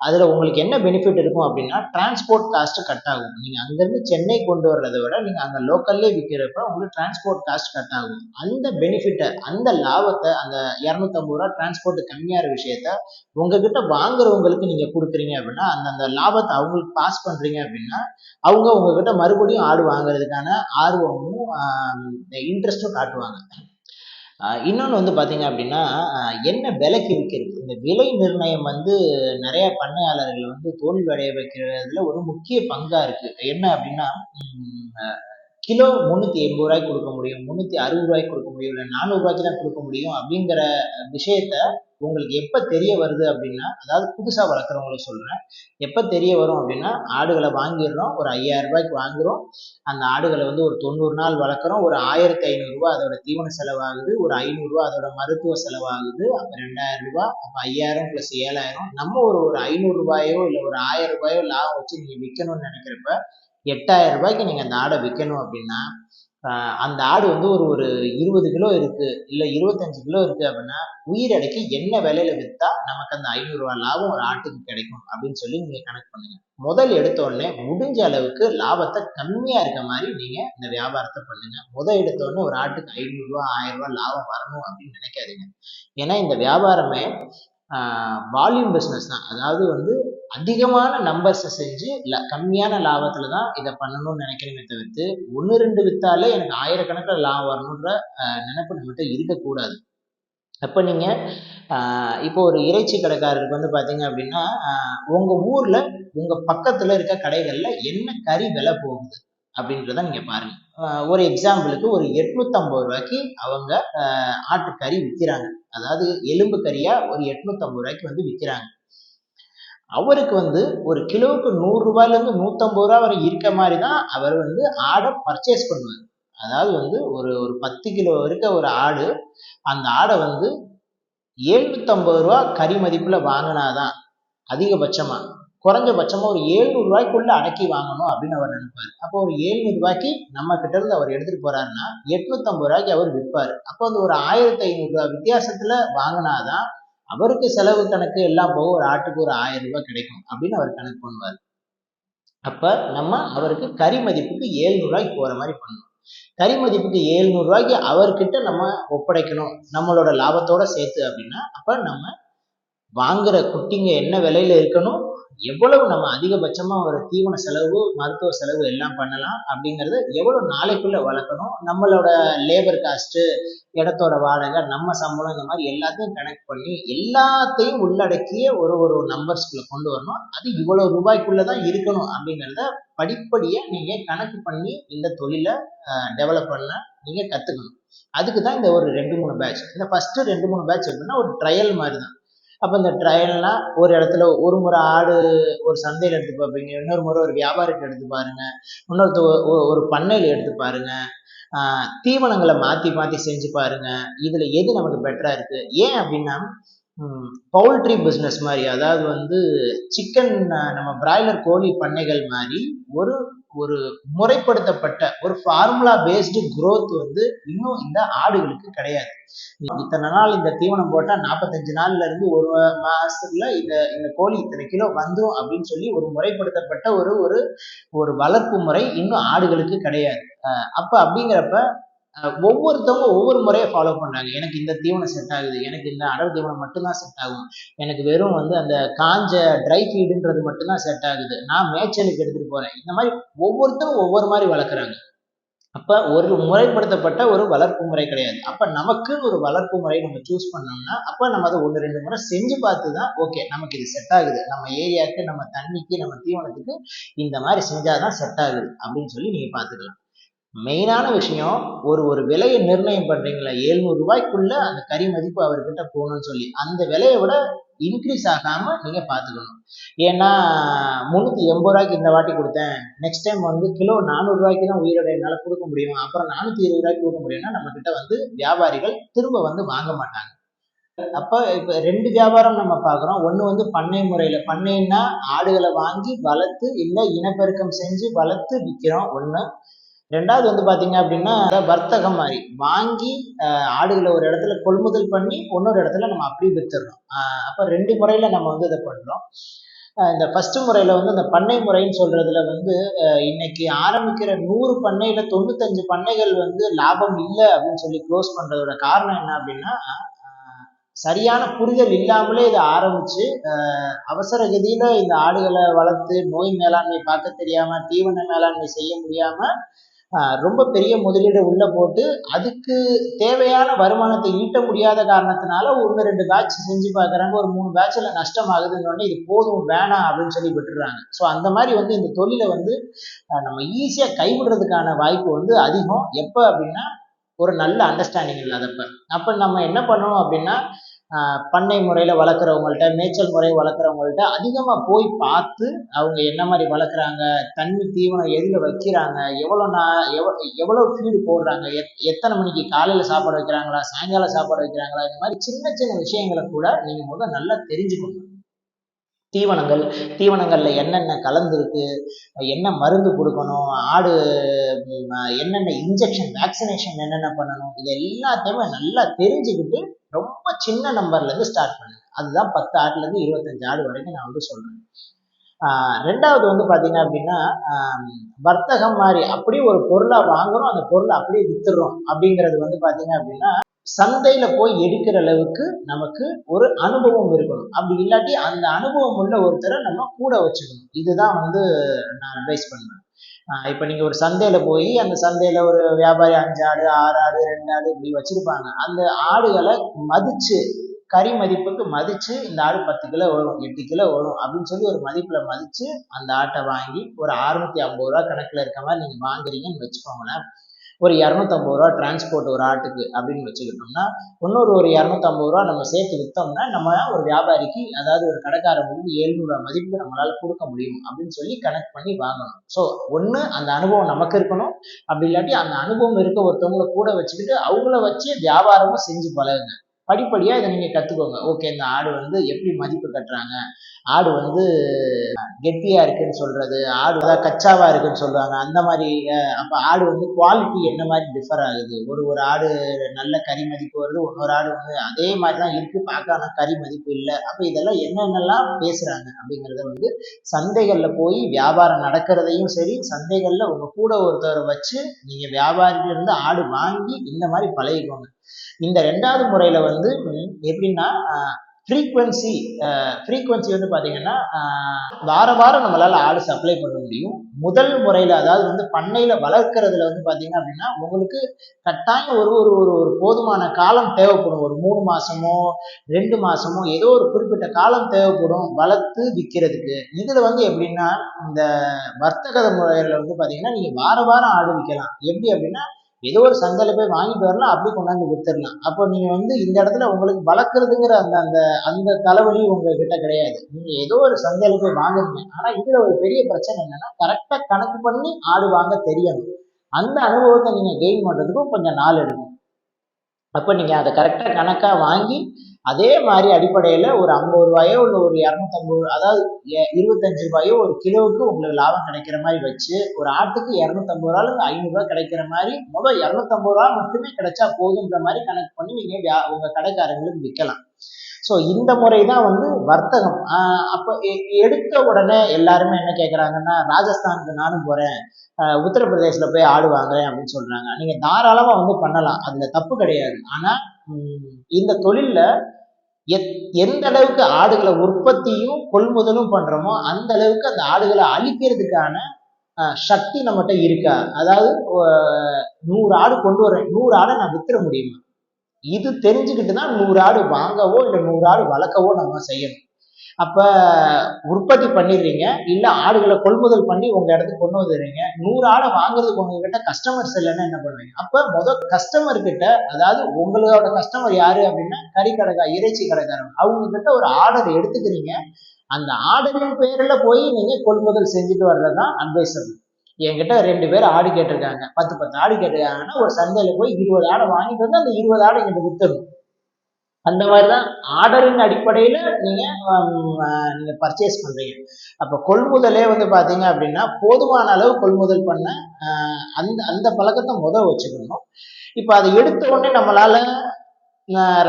அதில் உங்களுக்கு என்ன பெனிஃபிட் இருக்கும் அப்படின்னா டிரான்ஸ்போர்ட் காஸ்ட் கட் ஆகும். நீங்கள் அங்கேருந்து சென்னை கொண்டு வர்றதை விட நீங்கள் அங்கே லோக்கல்லே விற்கிறப்ப உங்களுக்கு டிரான்ஸ்போர்ட் காஸ்ட் கட் ஆகும். அந்த பெனிஃபிட்டை அந்த லாபத்தை அந்த இரநூத்தம்பது ரூபா டிரான்ஸ்போர்ட் கம்மியான விஷயத்த உங்ககிட்ட வாங்குறவங்களுக்கு நீங்கள் கொடுக்குறீங்க அப்படின்னா அந்த அந்த லாபத்தை அவங்களுக்கு பாஸ் பண்ணுறீங்க அப்படின்னா அவங்க உங்ககிட்ட மறுபடியும் ஆடு வாங்குறதுக்கான ஆர்வமும் இன்ட்ரெஸ்ட்டும் காட்டுவாங்க. இன்னொன்று வந்து பார்த்தீங்க அப்படின்னா என்ன விலைக்கு விற்கிறது இந்த விலை நிர்ணயம் வந்து நிறைய பண்ணையாளர்கள் வந்து தோல்வி அடைய வைக்கிறதுல ஒரு முக்கிய பங்காக இருக்குது என்ன அப்படின்னா கிலோ முந்நூற்றி எண்பது ரூபாய்க்கு கொடுக்க முடியும் முந்நூற்றி அறுபது ரூபாய்க்கு கொடுக்க முடியும் இல்லை நானூறுரூவாய்க்கு தான் கொடுக்க முடியும் அப்படிங்கிற விஷயத்த உங்களுக்கு எப்போ தெரிய வருது அப்படின்னா அதாவது புதுசாக வளர்க்குறவங்களுக்கு சொல்கிறேன் எப்போ தெரிய வரும் அப்படின்னா ஆடுகளை வாங்கிடுறோம் ஒரு ஐயாயிரம் ரூபாய்க்கு வாங்குகிறோம் அந்த ஆடுகளை வந்து ஒரு தொண்ணூறு நாள் வளர்க்குறோம் ஒரு ஆயிரத்தி ஐநூறுரூவா அதோட தீவன செலவாகுது ஒரு ஐநூறுரூவா அதோட மருத்துவ செலவாகுது அப்போ ரெண்டாயிரம் ரூபா அப்போ ஐயாயிரம் ப்ளஸ் ஏழாயிரம். நம்ம ஒரு ஒரு ஐநூறுரூபாயோ இல்லை ஒரு ஆயிரம் ரூபாயோ லாபம் வச்சு நீங்கள் விற்கணும்னு நினைக்கிறப்ப எட்டாயிரம் ரூபாய்க்கு நீங்கள் அந்த ஆடை விற்கணும் அப்படின்னா அந்த ஆடு வந்து ஒரு ஒரு இருபது கிலோ இருக்குது இல்லை இருபத்தஞ்சு கிலோ இருக்குது அப்படின்னா உயிரடைக்கு என்ன விலையில விற்றா நமக்கு அந்த ஐநூறுரூவா லாபம் ஒரு ஆட்டுக்கு கிடைக்கும் அப்படின்னு சொல்லி நீங்கள் கணக்கு பண்ணுங்கள் முதல் எடுத்தோடனே முடிஞ்ச அளவுக்கு லாபத்தை கம்மியாக இருக்க மாதிரி நீங்கள் இந்த வியாபாரத்தை பண்ணுங்கள் முதல் எடுத்தோடனே ஒரு ஆட்டுக்கு ஐநூறுரூவா ஆயிரம் ரூபாய் லாபம் வரணும் அப்படின்னு நினைக்காதீங்க. ஏன்னா இந்த வியாபாரமே வால்யூம் பிஸ்னஸ் தான். அதாவது வந்து அதிகமான நம்பர்ஸை செஞ்சு ல கம்மியான லாபத்தில் தான் இதை பண்ணணும்னு நினைக்கிறேமே தவிர்த்து ஒன்று ரெண்டு விற்றாலே எனக்கு ஆயிரக்கணக்கில் லாபம் வரணுன்ற நினைப்பு நம்மகிட்ட இருக்கக்கூடாது. அப்போ நீங்கள் இப்போ ஒரு இறைச்சி கடைக்காரருக்கு வந்து பார்த்தீங்க அப்படின்னா உங்கள் ஊரில் உங்கள் பக்கத்தில் இருக்க கடைகளில் என்ன கறி விலை போகுது அப்படின்றத நீங்கள் பாருங்கள் ஒரு எக்ஸாம்பிளுக்கு ஒரு எட்நூற்றம்பது ரூபாய்க்கு அவங்க ஆட்டுக்கறி விற்கிறாங்க அதாவது எலும்பு கறியாக ஒரு எட்நூற்றம்பது ரூபாய்க்கு வந்து விற்கிறாங்க அவருக்கு வந்து ஒரு கிலோவுக்கு நூறுரூபாயிலேருந்து நூற்றம்பது ரூபா வரை இருக்க மாதிரி தான் அவர் வந்து ஆடை பர்ச்சேஸ் பண்ணுவார். அதாவது வந்து ஒரு ஒரு பத்து கிலோ இருக்க ஒரு ஆடு அந்த ஆடை வந்து எழுநூற்றம்பது ரூபா கறி மதிப்பில் வாங்கினாதான் அதிகபட்சமாக குறைஞ்சபட்சமாக ஒரு ஏழ்நூறுரூவாய்க்குள்ளே அடக்கி வாங்கணும் அப்படின்னு அவர் நினைப்பார். அப்போ ஒரு ஏழ்நூறுரூவாய்க்கு நம்ம கிட்ட இருந்து அவர் எடுத்துகிட்டு போகிறாருன்னா எட்நூற்றம்பது ரூபாய்க்கு அவர் விற்பார். அப்போ வந்து ஒரு ஆயிரத்தி ஐநூறுரூவா வித்தியாசத்தில் வாங்கினாதான் அவருக்கு செலவு கணக்கு எல்லாம் போக ஒரு ஆட்டுக்கு ஒரு ஆயிரம் ரூபாய் கிடைக்கும் அப்படின்னு அவர் கணக்கு பண்ணுவார். அப்போ நம்ம அவருக்கு கறி மதிப்புக்கு ஏழ்நூறுவாய்க்கு போகிற மாதிரி பண்ணணும். கறி மதிப்புக்கு ஏழ்நூறுவாய்க்கு அவர்கிட்ட நம்ம ஒப்படைக்கணும். நம்மளோட லாபத்தோட சேர்த்து அப்படின்னா அப்போ நம்ம வாங்குற குட்டிங்க என்ன விலையில இருக்கணும்? எவ்வளவு நம்ம அதிகபட்சமாக ஒரு தீவன செலவு மருத்துவ செலவு எல்லாம் பண்ணலாம் அப்படிங்கிறத எவ்வளோ நாளைக்குள்ளே வளர்க்கணும்? நம்மளோட லேபர் காஸ்ட்டு இடத்தோட வாடகை நம்ம சம்பளம் இந்த மாதிரி எல்லாத்தையும் கனெக்ட் பண்ணி எல்லாத்தையும் உள்ளடக்கிய ஒரு ஒரு நம்பர்ஸ்குள்ளே கொண்டு வரணும். அது இவ்வளோ ரூபாய்க்குள்ளே தான் இருக்கணும் அப்படிங்கிறத படிப்படியாக நீங்கள் கணக்கு பண்ணி இந்த தொழிலை டெவலப் பண்ண நீங்கள் கற்றுக்கணும் அதுக்கு தான் இந்த ஒரு ரெண்டு மூணு பேட்ச் இந்த ஃபஸ்ட்டு ரெண்டு மூணு பேட்ச் எப்படின்னா ஒரு ட்ரையல் மாதிரி தான் அப்போ இந்த ட்ரையல்லாம் ஒரு இடத்துல ஒரு முறை ஆடு ஒரு சந்தையில் எடுத்து பார்ப்பீங்க. இன்னொரு முறை ஒரு வியாபாரத்தை எடுத்து பாருங்க. இன்னொருத்த ஒரு பண்ணையில் எடுத்து பாருங்க. தீவனங்களை மாற்றி மாற்றி செஞ்சு பாருங்க. இதில் எது நமக்கு பெட்டராக இருக்குது ஏன் அப்படின்னா பவுல்ட்ரி பிஸ்னஸ் மாதிரி அதாவது வந்து சிக்கன் நம்ம பிராய்லர் கோழி பண்ணைகள் மாதிரி ஒரு ஒரு முறைப்படுத்தப்பட்ட ஒரு ஃபார்முலா பேஸ்டு குரோத் வந்து இன்னும் இந்த ஆடுகளுக்கு கிடையாது. இத்தனை நாள் இந்த தீவனம் போட்டால் நாற்பத்தஞ்சு நாள்ல இருந்து ஒரு மாசத்துல இந்த இந்த கோழி இத்தனை கிலோ வந்துடும் அப்படின்னு சொல்லி ஒரு முறைப்படுத்தப்பட்ட ஒரு ஒரு ஒரு வளர்ப்பு முறை இன்னும் ஆடுகளுக்கு கிடையாது. அப்ப அப்படிங்கிறப்ப ஒவ்வொருத்தவங்க ஒவ்வொரு முறையை ஃபாலோ பண்ணுறாங்க எனக்கு இந்த தீவனம் செட் ஆகுது எனக்கு இந்த அடர் தீவனம் மட்டும்தான் செட் ஆகும். எனக்கு வெறும் வந்து அந்த காஞ்ச ட்ரை ஃபீடுன்றது மட்டும்தான் செட் ஆகுது. நான் மேய்ச்சலுக்கு எடுத்துகிட்டு போகிறேன் இந்த மாதிரி ஒவ்வொருத்தரும் ஒவ்வொரு மாதிரி வளர்க்குறாங்க. அப்போ ஒரு முறைப்படுத்தப்பட்ட ஒரு வளர்ப்பு முறை கிடையாது. அப்போ நமக்கு ஒரு வளர்ப்பு முறை நம்ம சூஸ் பண்ணோம்னா அப்போ நம்ம அதை ஒன்று ரெண்டு முறை செஞ்சு பார்த்து தான் ஓகே நமக்கு இது செட் ஆகுது. நம்ம ஏரியாவுக்கு நம்ம தண்ணிக்கு நம்ம தீவனத்துக்கு இந்த மாதிரி செஞ்சால் தான் செட் ஆகுது அப்படின்னு சொல்லி நீங்கள் பார்த்துக்கலாம். மெயினான விஷயம் ஒரு ஒரு விலையை நிர்ணயம் பண்ணுறீங்களா எழுநூறு ரூபாய்க்குள்ள அந்த கறி மதிப்பு அவர்கிட்ட போகணும்னு சொல்லி. அந்த விலையை விட இன்க்ரீஸ் ஆகாம நீங்க பாத்துக்கணும் ஏன்னா முந்நூற்றி எண்பது ரூபாய்க்கு இந்த வாட்டி கொடுத்தேன். நெக்ஸ்ட் டைம் வந்து கிலோ நானூறு ரூபாய்க்கு தான் உயிரோட என்னால் கொடுக்க முடியும். அப்புறம் நானூற்றி இருபது ரூபாய்க்கு கொடுக்க முடியும்னா நம்ம கிட்ட வந்து வியாபாரிகள் திரும்ப வந்து வாங்க மாட்டாங்க. அப்போ இப்போ ரெண்டு வியாபாரம் நம்ம பார்க்குறோம். ஒன்று வந்து பண்ணை முறையில். பண்ணைன்னா ஆடுகளை வாங்கி வளர்த்து இல்லை இனப்பெருக்கம் செஞ்சு வளர்த்து விற்கிறோம் ஒன்று ரெண்டாவது வந்து பார்த்தீங்க அப்படின்னா வர்த்தகம் மாதிரி. வாங்கி ஆடுகளை ஒரு இடத்துல கொள்முதல் பண்ணி இன்னொரு இடத்துல நம்ம அப்படியே வித்துடுறோம். அப்போ ரெண்டு முறையில் நம்ம வந்து இதை பண்ணுறோம் இந்த ஃபஸ்ட்டு முறையில் வந்து இந்த பண்ணை முறைன்னு சொல்கிறதுல வந்து இன்னைக்கு ஆரம்பிக்கிற நூறு பண்ணையில் தொண்ணூத்தஞ்சு பண்ணைகள் வந்து லாபம் இல்லை அப்படின்னு சொல்லி க்ளோஸ் பண்ணுறதோட காரணம் என்ன அப்படின்னா சரியான புரிதல் இல்லாமலே இதை ஆரம்பிச்சு அவசர கதியில் இந்த ஆடுகளை வளர்த்து நோய் மேலாண்மை பார்க்க தெரியாமல் தீவன மேலாண்மை செய்ய முடியாமல் ரொம்ப பெரிய முதலீடு உள்ள போட்டு அதுக்கு தேவையான வருமானத்தை ஈட்ட முடியாத காரணத்தினால ஒன்று ரெண்டு பேட்ச் செஞ்சு பார்க்குறாங்க ஒரு மூணு பேட்சில் நஷ்டமாகுதுன்னு இது போதும் வேணாம் அப்படின்னு சொல்லி விட்டுறாங்க. ஸோ அந்த மாதிரி வந்து இந்த தொழிலை வந்து நம்ம ஈஸியாக கைவிடுறதுக்கான வாய்ப்பு வந்து அதிகம். எப்போ அப்படின்னா ஒரு நல்ல அண்டர்ஸ்டாண்டிங் இல்லாதப்ப. அப்போ நம்ம என்ன பண்ணணும் அப்படின்னா பண்ணை முறையில் வளர்க்குறவங்கள்ட்ட மேய்ச்சல் முறை வளர்க்குறவங்கள்ட்ட அதிகமாக போய் பார்த்து அவங்க என்ன மாதிரி வளர்க்குறாங்க தண்ணி தீவனம் எதில் வைக்கிறாங்க எவ்வளோ நான் எவ்வளோ எவ்வளோ ஃபீடு போடுறாங்க எத் எத்தனை மணிக்கு காலையில் சாப்பாடு வைக்கிறாங்களா சாயங்காலம் சாப்பாடு வைக்கிறாங்களா இந்த மாதிரி சின்ன சின்ன விஷயங்களை கூட நீங்கள் முதல் நல்லா தெரிஞ்சுக்கணும். தீவனங்கள் தீவனங்களில் என்னென்ன கலந்துருக்கு என்ன மருந்து கொடுக்கணும் ஆடு என்னென்ன இன்ஜெக்ஷன் வேக்சினேஷன் என்னென்ன பண்ணணும் இது எல்லாத்தையுமே நல்லா தெரிஞ்சுக்கிட்டு ரொம்ப சின்ன நம்பர்லேருந்து ஸ்டார்ட் பண்ணுங்க. அதுதான் பத்து ஆடுலேருந்து இருபத்தஞ்சு ஆடு வரைக்கும் நான் வந்து சொல்கிறேன் ரெண்டாவது வந்து பார்த்தீங்க அப்படின்னா வர்த்தகம் மாதிரி அப்படியே ஒரு பொருளாக வாங்குறோம் அந்த பொருளை அப்படியே விற்றுறோம் அப்படிங்கிறது வந்து பார்த்தீங்க அப்படின்னா சந்தையில போய் எடுக்கிற அளவுக்கு நமக்கு ஒரு அனுபவம் இருக்கணும். அப்படி இல்லாட்டி அந்த அனுபவம் உள்ள ஒருத்தரை நம்ம கூட வச்சுக்கணும். இதுதான் வந்து நான் அட்வைஸ் பண்ணுவேன் இப்போ நீங்கள் ஒரு சந்தையில் போய் அந்த சந்தையில் ஒரு வியாபாரி அஞ்சு ஆடு ஆறு ஆடு ரெண்டு ஆடு இப்படி வச்சுருப்பாங்க. அந்த ஆடுகளை மதித்து கறி மதிப்புக்கு மதித்து இந்த ஆடு பத்து கிலோ வரும் எட்டு கிலோ வரும் அப்படின்னு சொல்லி ஒரு மதிப்பில் மதித்து அந்த ஆட்டை வாங்கி ஒரு அறுநூத்தி ஐம்பது ரூபா கணக்கில் இருக்க மாதிரி நீங்கள் வாங்குறீங்கன்னு வச்சுக்கோங்களேன். ஒரு இரநூத்தம்பது ரூபா டிரான்ஸ்போர்ட் ஒரு ஆட்டுக்கு அப்படின்னு வச்சுக்கிட்டோம்னா இன்னொரு ஒரு இரநூத்தம்பது ரூபா நம்ம சேர்த்து விற்றோம்னா நம்ம ஒரு வியாபாரிக்கு அதாவது ஒரு கடைக்காரங்களுக்கு எழுநூறுவா மதிப்பு நம்மளால் கொடுக்க முடியும் அப்படின்னு சொல்லி கனெக்ட் பண்ணி வாங்கணும். ஸோ ஒன்று அந்த அனுபவம் நமக்கு இருக்கணும். அப்படி இல்லாட்டி அந்த அனுபவம் இருக்க ஒருத்தவங்களை கூட வச்சுக்கிட்டு அவங்கள வச்சு வியாபாரமும் செஞ்சு பழகுங்க. படிப்படியாக இதை நீங்கள் கற்றுக்கோங்க ஓகே இந்த ஆடு வந்து எப்படி மதிப்பு கட்டுறாங்க? ஆடு வந்து கெட்டியாக இருக்குன்னு சொல்கிறது ஆடு அதாவது கச்சாவாக இருக்குன்னு சொல்கிறாங்க அந்த மாதிரி அப்போ ஆடு வந்து குவாலிட்டி என்ன மாதிரி டிஃபர் ஆகுது? ஒரு ஒரு ஆடு நல்ல கறி மதிப்பு வருது இன்னொரு ஆடு வந்து அதே மாதிரி தான் இருக்குது பார்க்க ஆனால் கறி மதிப்பு இல்லை. அப்போ இதெல்லாம் என்னென்னலாம் பேசுகிறாங்க அப்படிங்கிறத வந்து சந்தைகளில் போய் வியாபாரம் நடக்கிறதையும் சரி சந்தைகளில் உங்கள் கூட ஒருத்தரை வச்சு நீங்கள் வியாபாரியிலேருந்து ஆடு வாங்கி இந்த மாதிரி பழகிக்கோங்க. இந்த ரெண்டாவது முறையில் வந்து எப்படின்னா ஃப்ரீக்வன்சி ஃப்ரீக்வன்சி வந்து பார்த்தீங்கன்னா வார வாரம் நம்மளால் ஆடு சப்ளை பண்ண முடியும். முதல் முறையில் அதாவது வந்து பண்ணையில் வளர்க்குறதுல வந்து பார்த்தீங்க அப்படின்னா உங்களுக்கு கட்டாயம் ஒரு ஒரு ஒரு ஒரு போதுமான காலம் தேவைப்படும். ஒரு மூணு மாதமோ ரெண்டு மாதமோ ஏதோ ஒரு குறிப்பிட்ட காலம் தேவைப்படும் வளர்த்து விற்கிறதுக்கு இதில் வந்து எப்படின்னா இந்த வர்த்தக முறையில் வந்து பார்த்தீங்கன்னா நீங்கள் வார வாரம் ஆடு விற்கலாம் எப்படி அப்படின்னா ஏதோ ஒரு சந்தையில் போய் வாங்கிட்டு வரலாம் அப்படி கொண்டாந்து வித்துடலாம். அப்போ நீங்கள் வந்து இந்த இடத்துல உங்களுக்கு வளர்க்குறதுங்கிற அந்த அந்த அந்த தலைவலி உங்ககிட்ட கிடையாது. நீங்கள் ஏதோ ஒரு சந்தையில் போய் வாங்குறீங்க. ஆனால் இதில் ஒரு பெரிய பிரச்சனை என்னன்னா கரெக்டாக கணக்கு பண்ணி ஆடு வாங்க தெரியணும். அந்த அனுபவத்தை நீங்கள் கெயின் பண்ணுறதுக்கும் கொஞ்சம் நாள் எடுக்கும். அப்போ நீங்கள் அதை கரெக்டாக கணக்காக வாங்கி அதே மாதிரி அடிப்படையில் ஒரு ஐம்பது ரூபாயோ இல்லை ஒரு இரநூத்தம்பது அதாவது இருபத்தஞ்சு ரூபாயோ ஒரு கிலோவுக்கு உங்களுக்கு லாபம் கிடைக்கிற மாதிரி வச்சு ஒரு ஆட்டுக்கு இரநூத்தம்பது ரூபாயிலிருந்து ஐநூறுரூவா கிடைக்கிற மாதிரி மொதல் இரநூத்தம்பது ரூபா மட்டுமே கிடைச்சா போதுன்ற மாதிரி கணக்கு பண்ணி நீங்கள் உங்கள் கடைக்காரங்களுக்கு விற்கலாம் ஸோ இந்த முறை தான் வந்து வர்த்தகம். அப்போ எடுத்த உடனே எல்லாருமே என்ன கேட்குறாங்கன்னா ராஜஸ்தானுக்கு நானும் போகிறேன் உத்தரப்பிரதேசில் போய் ஆடு வாங்குறேன் அப்படின்னு சொல்கிறாங்க நீங்கள் தாராளமாக வந்து பண்ணலாம். அதில் தப்பு கிடையாது. ஆனால் இந்த தொழிலில் எத் எந்த அளவுக்கு ஆடுகளை உற்பத்தியும் கொள்முதலும் பண்ணுறோமோ அந்த அளவுக்கு அந்த ஆடுகளை அழிக்கிறதுக்கான சக்தி நம்மகிட்ட இருக்கா? அதாவது நூறு ஆடு கொண்டு வரேன் நூறு ஆடை நான் வித்துற முடியுமா? இது தெரிஞ்சுக்கிட்டு தான் நூறு ஆடு வாங்கவோ இல்லை நூறு ஆடு வளர்க்கவோ நம்ம செய்யணும். அப்ப உற்பத்தி பண்ணிடுறீங்க. இல்ல ஆடுகளை கொள்முதல் பண்ணி உங்க இடத்துக்கு கொண்டு வந்துடுறீங்க. நூறு ஆடை வாங்குறதுக்கு உங்ககிட்ட கஸ்டமர்ஸ் இல்லைன்னா என்ன பண்ணுவீங்க? அப்ப முதல் கஸ்டமர் கிட்ட அதாவது உங்களோட கஸ்டமர் யாரு அப்படின்னா கறி கடைக்கா இறைச்சி கடைக்காரங்க. அவங்க கிட்ட ஒரு ஆர்டர் எடுத்துக்கிறீங்க. அந்த ஆர்டரின் பேர்ல போய் நீங்க கொள்முதல் செஞ்சுட்டு வர்றதுதான் அட்வைசபிள் என்கிட்ட ரெண்டு பேர் ஆடு கேட்டிருக்காங்க. பத்து பத்து ஆடு கேட்டிருக்காங்கன்னா ஒரு சந்தையில போய் இருபது ஆடை வாங்கிட்டு வந்து அந்த இருபது ஆடை எங்கிட்ட வித்துடணும். அந்த மாதிரி தான் ஆர்டரின் அடிப்படையில் நீங்கள் நீங்கள் பர்ச்சேஸ் பண்ணுறீங்க அப்போ கொள்முதலே வந்து பார்த்தீங்க அப்படின்னா போதுமான அளவு கொள்முதல் பண்ண அந்த அந்த பழக்கத்தை முதல் வச்சுக்கணும். இப்போ அதை எடுத்த உடனே நம்மளால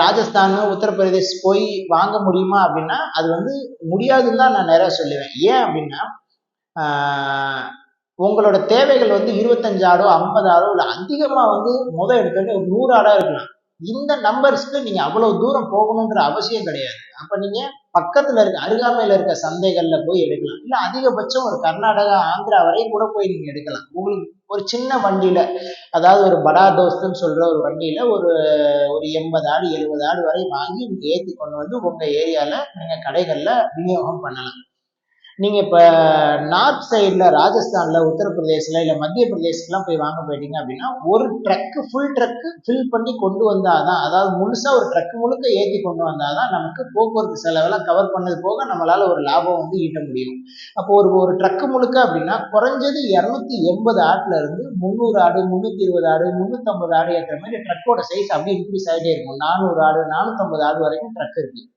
ராஜஸ்தான் உத்தரப்பிரதேஷ் போய் வாங்க முடியுமா அப்படின்னா அது வந்து முடியாதுன்னு தான் நான் நிறைய சொல்லுவேன். ஏன் அப்படின்னா உங்களோட தேவைகள் வந்து இருபத்தஞ்சாடோ ஐம்பதாடோ இல்லை அதிகமாக வந்து முத எடுத்தோடனே ஒரு நூறு ஆடாக இருக்கலாம். இந்த நம்பர்ஸ்க்கு நீங்க அவ்வளவு தூரம் போகணுன்ற அவசியம் கிடையாது. அப்ப நீங்க பக்கத்துல இருக்க அருகாமையில இருக்க சந்தைகள்ல போய் எடுக்கலாம். இல்ல அதிகபட்சம் ஒரு கர்நாடகா ஆந்திரா வரையும் கூட போய் நீங்க எடுக்கலாம். உங்களுக்கு ஒரு சின்ன வண்டியில அதாவது ஒரு படா தோஸ்துன்னு சொல்ற ஒரு வண்டியில ஒரு ஒரு எண்பது ஆடு எழுபது ஆடு வரை வாங்கி நீங்க ஏத்தி கொண்டு வந்து உங்க ஏரியால நீங்க கடைகள்ல விநியோகம் பண்ணலாம். நீங்கள் இப்போ நார்த் சைடில் ராஜஸ்தானில் உத்தரப்பிரதேசில் இல்லை மத்திய பிரதேசத்துலாம் போய் வாங்க போயிட்டீங்க அப்படின்னா ஒரு ட்ரக்கு ஃபுல் ட்ரக்கு ஃபில் பண்ணி கொண்டு வந்தால் தான் அதாவது முழுசாக ஒரு ட்ரக் முழுக்க ஏற்றி கொண்டு வந்தால் தான் நமக்கு போக்குவரத்து செலவெல்லாம் கவர் பண்ணது போக நம்மளால் ஒரு லாபம் வந்து ஈட்ட முடியும். அப்போ ஒரு ஒரு ட்ரக்கு முழுக்க அப்படின்னா குறைஞ்சது இரநூத்தி எண்பது ஆட்டுல இருந்து முந்நூறு ஆடு முந்நூற்றி இருபது ஆடு முந்நூற்றம்பது ஆடு ஏற்ற மாதிரி ட்ரக்கோட சைஸ் அப்படியே இன்க்ரீஸ் ஆகிட்டே இருக்கும். நானூறு ஆடு நானூற்றம்பது ஆடு வரைக்கும் ட்ரக் இருக்குது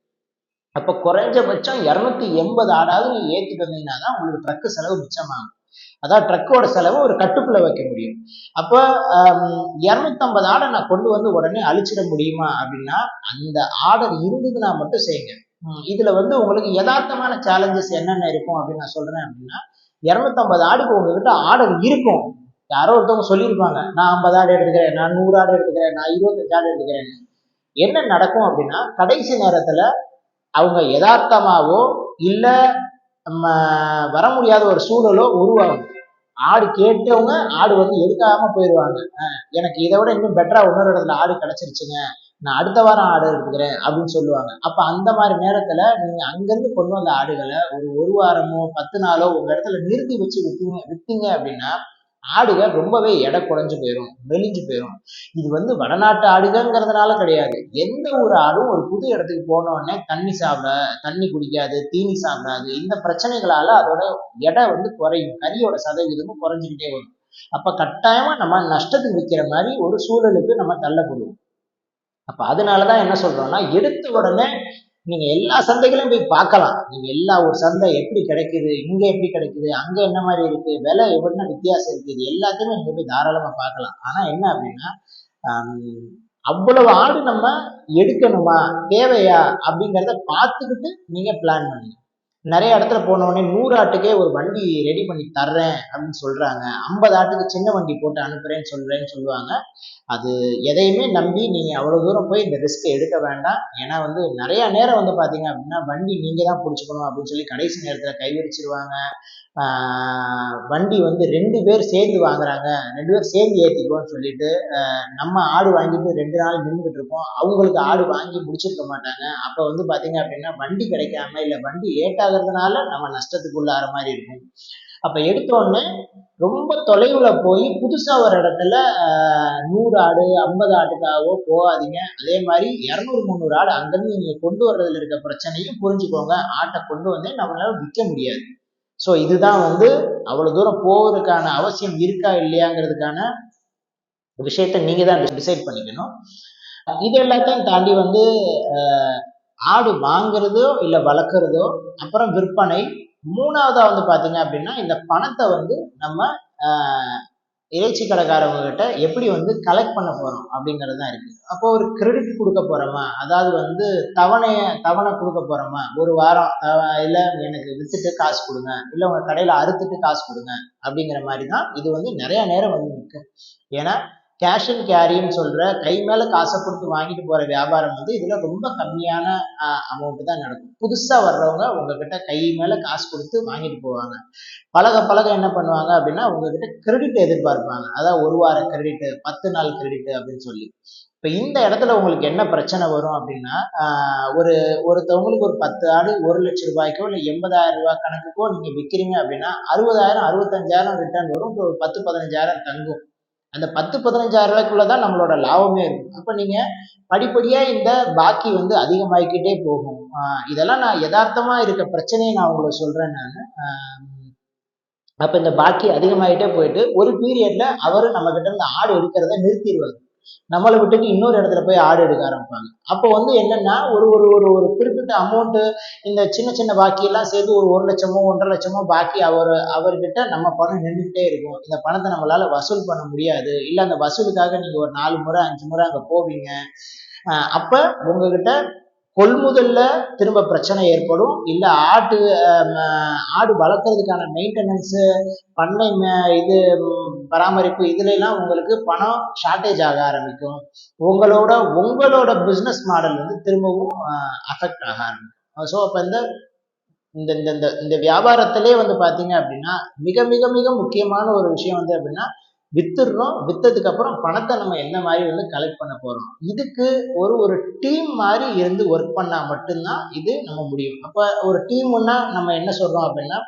அப்போ குறைஞ்சபட்சம் இரநூத்தி எண்பது ஆடாவது நீங்க ஏற்றிட்டு வந்தீங்கன்னா தான் உங்களுக்கு ட்ரக்கு செலவு மிச்சமாகும். அதான் ட்ரக்கோட செலவு ஒரு கட்டுக்குள்ள வைக்க முடியும். அப்போ இரநூத்தம்பது ஆடை நான் கொண்டு வந்து உடனே அழிச்சிட முடியுமா அப்படின்னா அந்த ஆர்டர் இருந்ததுன்னா மட்டும் செய்யுங்க. இதுல வந்து உங்களுக்கு யதார்த்தமான சேலஞ்சஸ் என்னென்ன இருக்கும் அப்படின்னு நான் சொல்றேன் அப்படின்னா இரநூத்தம்பது ஆடுக்கு உங்ககிட்ட ஆர்டர் இருக்கும். யாரோ ஒருத்தவங்க சொல்லியிருப்பாங்க நான் ஐம்பது ஆடு எடுத்துக்கிறேன் நான் நூறு ஆடு எடுத்துக்கிறேன் நான் இருபத்தஞ்சு ஆடு எடுத்துக்கிறேன் என்ன நடக்கும் அப்படின்னா கடைசி நேரத்துல அவங்க யதார்த்தமாவோ இல்லை நம்ம வர முடியாத ஒரு சூழலோ உருவாகும். ஆடு கேட்டவங்க ஆடு வந்து எடுக்காம போயிடுவாங்க எனக்கு இதை விட இன்னும் பெட்டரா இன்னொரு இடத்துல ஆடு கிடைச்சிருச்சுங்க. நான் அடுத்த வாரம் ஆடு எடுத்துக்கிறேன் அப்படின்னு சொல்லுவாங்க. அப்ப அந்த மாதிரி நேரத்துல நீங்க அங்கிருந்து கொண்டு வந்த ஆடுகளை ஒரு ஒரு வாரமோ பத்து நாளோ உங்க இடத்துல நிறுத்தி வச்சு வித்தீங்க வித்தீங்க அப்படின்னா ஆடுகள் ரொம்பவே எடை குறைஞ்சு போயிடும் மெலிஞ்சு போயிடும் இது வந்து வடநாட்டு ஆடுகங்கிறதுனால கிடையாது. எந்த ஒரு ஆடும் ஒரு புது இடத்துக்கு போன உடனே தண்ணி சாப்பிட தண்ணி குடிக்காது தீனி சாப்பிடாது இந்த பிரச்சனைகளால அதோட எடை வந்து குறையும். கறியோட சதவீதமும் குறைஞ்சிக்கிட்டே வரும். அப்ப கட்டாயமா நம்ம நஷ்டத்துக்கு விற்கிற மாதிரி ஒரு சூழலுக்கு நம்ம தள்ளப்படுவோம். அப்ப அதனாலதான் என்ன சொல்றோம்னா எடுத்த உடனே நீங்க எல்லா சந்தைகளையும் போய் பார்க்கலாம். நீங்க எல்லா ஒரு சந்தை எப்படி கிடைக்குது இங்க எப்படி கிடைக்குது அங்க என்ன மாதிரி இருக்கு விலை எப்படின்னா வித்தியாசம் இருக்கு. இது எல்லாத்தையுமே நீங்க போய் தாராளமா பார்க்கலாம். ஆனா என்ன அப்படின்னா அவ்வளவு ஆடு நம்ம எடுக்கணுமா தேவையா அப்படிங்கிறத பார்த்துக்கிட்டு நீங்க பிளான் பண்ணுங்க. நிறைய இடத்துல போன நூறு ஆட்டுக்கே ஒரு வண்டி ரெடி பண்ணி தர்றேன் அப்படின்னு சொல்றாங்க. ஐம்பது ஆட்டுக்கு சின்ன வண்டி போட்டு அனுப்புறேன்னு சொல்றேன்னு சொல்லுவாங்க. அது எதையுமே நம்பி நீங்க அவ்வளவு தூரம் போய் இந்த ரிஸ்க்கை எடுக்க வேண்டாம். ஏன்னா வந்து நிறைய நேரம் வந்து பாத்தீங்க அப்படின்னா வண்டி நீங்க தான் பிடிச்சிக்கணும் அப்படின்னு சொல்லி கடைசி நேரத்துல கைவிரிச்சிருவாங்க வண்டி வந்து ரெண்டு பேர் சேர்ந்து வாங்குறாங்க. ரெண்டு பேர் சேர்ந்து ஏற்றிக்குவோம்னு சொல்லிட்டு நம்ம ஆடு வாங்கிட்டு ரெண்டு நாள் நின்றுக்கிட்டு இருப்போம். அவங்களுக்கு ஆடு வாங்கி முடிச்சிருக்க மாட்டாங்க. அப்போ வந்து பார்த்தீங்க அப்படின்னா வண்டி கிடைக்காம இல்லை வண்டி லேட் ஆகிறதுனால நம்ம நஷ்டத்துக்குள்ளார மாதிரி இருக்கும். அப்போ எடுத்தோடனே ரொம்ப தொலைவில் போய் புதுசாக ஒரு இடத்துல நூறு ஆடு ஐம்பது ஆட்டுக்காகவோ போகாதீங்க. அதே மாதிரி இரநூறு முந்நூறு ஆடு அங்கேருந்து நீங்கள் கொண்டு வர்றதுல இருக்க பிரச்சனையும் புரிஞ்சுக்கோங்க. ஆட்டை கொண்டு வந்து நம்மளால விற்க முடியாது. ஸோ இதுதான் வந்து அவ்வளோ தூரம் போவதற்கான அவசியம் இருக்கா இல்லையாங்கிறதுக்கான விஷயத்த நீங்கள் தான் டிசைட் பண்ணிக்கணும். இது எல்லாத்தையும் தாண்டி வந்து ஆடு வாங்குறதோ இல்லை வளர்க்குறதோ அப்புறம் விற்பனை மூணாவதாக வந்து பார்த்தீங்க அப்படின்னா இந்த பணத்தை வந்து நம்ம இறைச்சி கடைக்காரவங்ககிட்ட எப்படி வந்து கலெக்ட் பண்ண போகிறோம் அப்படிங்கிறது தான் இருக்குது அப்போ ஒரு கிரெடிட் கொடுக்க போகிறோமா அதாவது வந்து தவணையை தவணை கொடுக்க போகிறோமா ஒரு வாரம் இல்லை எனக்கு வித்துட்டு காசு கொடுங்க இல்லை உங்கள் கடையில் அறுத்துட்டு காசு கொடுங்க அப்படிங்கிற மாதிரி தான் இது வந்து நிறையா நேரம் வந்து நிற்கும் ஏன்னா கேஷ் அண்ட் கேரின்னு சொல்ற கை மேல காசை கொடுத்து வாங்கிட்டு போற வியாபாரம் வந்து இதுல ரொம்ப கம்மியான அமௌண்ட் தான் நடக்கும். புதுசா வர்றவங்க உங்ககிட்ட கை மேல காசு கொடுத்து வாங்கிட்டு போவாங்க. பழக பழக என்ன பண்ணுவாங்க அப்படின்னா உங்ககிட்ட கிரெடிட் எதிர்பார்ப்பாங்க. அதாவது ஒரு வார கிரெடிட் பத்து நாள் கிரெடிட் அப்படின்னு சொல்லி. இப்போ இந்த இடத்துல உங்களுக்கு என்ன பிரச்சனை வரும் அப்படின்னா ஒரு ஒருத்தவங்களுக்கு ஒரு பத்து ஆடு ஒரு லட்சம் ரூபாய்க்கோ இல்லை எண்பதாயிரம் ரூபாய் கணக்குக்கோ நீங்கள் விற்கிறீங்க அப்படின்னா அறுபதாயிரம் அறுபத்தஞ்சாயிரம் ரிட்டர்ன் வரும். ஒரு பத்து பதினஞ்சாயிரம் தங்கும். அந்த பத்து பதினஞ்சாயிரம் ரூபாய்க்குள்ள தான் நம்மளோட லாபமே இருக்கும் அப்போ நீங்கள் படிப்படியாக இந்த பாக்கி வந்து அதிகமாகிக்கிட்டே போகும். இதெல்லாம் நான் யதார்த்தமாக இருக்க பிரச்சனையை நான் உங்களை சொல்கிறேன் நான். அப்போ இந்த பாக்கி அதிகமாகிட்டே போயிட்டு ஒரு பீரியடில் அவர் நம்ம இந்த ஆடு எடுக்கிறத நிறுத்திடுவார். நம்மளை விட்டுட்டு இன்னொரு இடத்துல போய் ஆடு எடுக்க ஆரம்பிப்பாங்க. அப்போ வந்து என்னன்னா ஒரு ஒரு ஒரு ஒரு குறிப்பிட்ட அமௌண்ட்டு இந்த சின்ன சின்ன பாக்கியெல்லாம் சேர்த்து ஒரு ஒரு லட்சமோ ஒன்றரை லட்சமோ பாக்கி அவர் அவர்கிட்ட நம்ம பணம் நின்றுக்கிட்டே இருக்கும். இந்த பணத்தை நம்மளால வசூல் பண்ண முடியாது. இல்லை அந்த வசூலுக்காக நீங்க ஒரு நாலு முறை அஞ்சு முறை அங்கே போவீங்க. அப்ப உங்ககிட்ட கொள்முதல்ல திரும்ப பிரச்சனை ஏற்படும். இல்ல ஆட்டு ஆடு வளர்க்கறதுக்கான மெயின்டெனன்ஸு பண்ணை இது பராமரிப்பு இதுல எல்லாம் உங்களுக்கு பணம் ஷார்ட்டேஜ் ஆக ஆரம்பிக்கும். உங்களோட உங்களோட பிஸ்னஸ் மாடல் வந்து திரும்பவும் அஃபெக்ட் ஆக ஆரம்பிக்கும். ஸோ அப்போ இந்த இந்த இந்த இந்த வியாபாரத்திலே வந்து பார்த்தீங்க அப்படின்னா மிக மிக மிக முக்கியமான ஒரு விஷயம் வந்து அப்படின்னா வித்துடுறோம் வித்ததுக்கு அப்புறம் பணத்தை நம்ம என்ன மாதிரி வந்து கலெக்ட் பண்ண போறோம்? இதுக்கு ஒரு ஒரு டீம் மாதிரி இருந்து ஒர்க் பண்ணா மட்டும்தான் இது நம்ம முடியும். அப்ப ஒரு டீம்னா நம்ம என்ன சொல்றோம் அப்படின்னா